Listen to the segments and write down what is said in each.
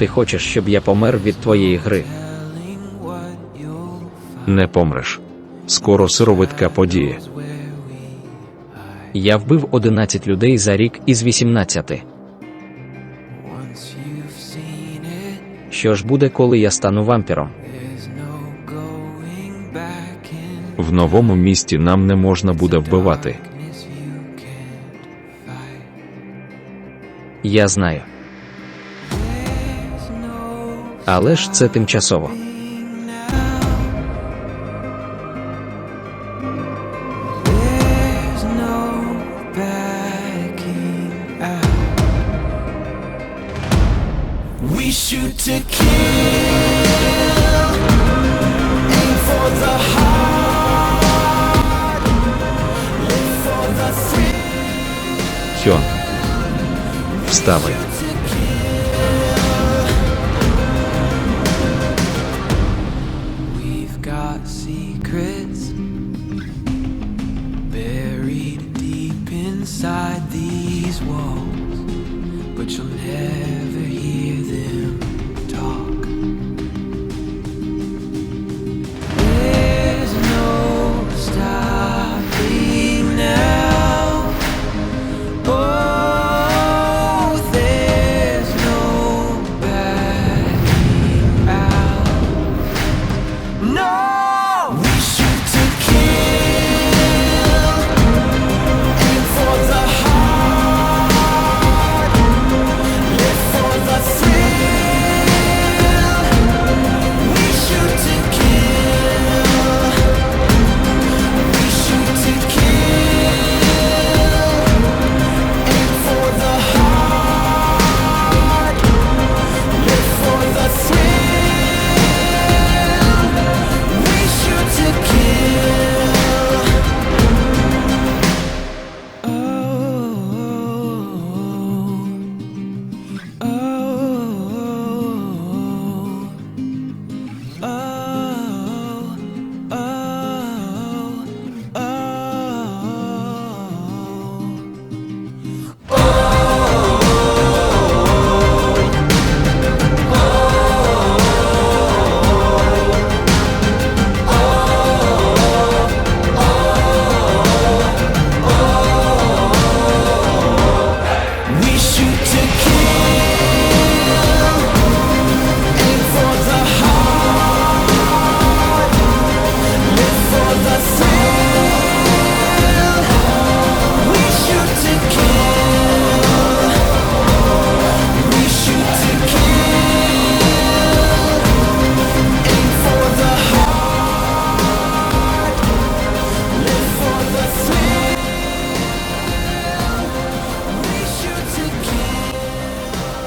Ти хочеш, щоб я помер від твоєї гри? Не помреш. Скоро сировитка подіє. Я вбив 11 людей за рік із 18. Що ж буде, коли я стану вампіром? В новому місті нам не можна буде вбивати. Я знаю. Але ж це тимчасово. There's no backing out. We shoot to kill, aim for the heart, live for the thrill. Хьон. Вставай. Secrets buried deep inside these walls, but you'll never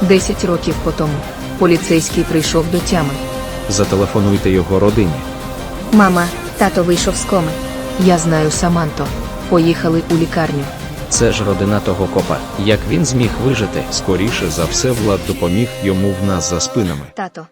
10 років по тому поліцейський прийшов до тями. Зателефонуйте його родині. Мама, тато вийшов з коми. Я знаю Саманто. Поїхали у лікарню. Це ж родина того копа. Як він зміг вижити? Скоріше за все, влад допоміг йому в нас за спинами. Тато,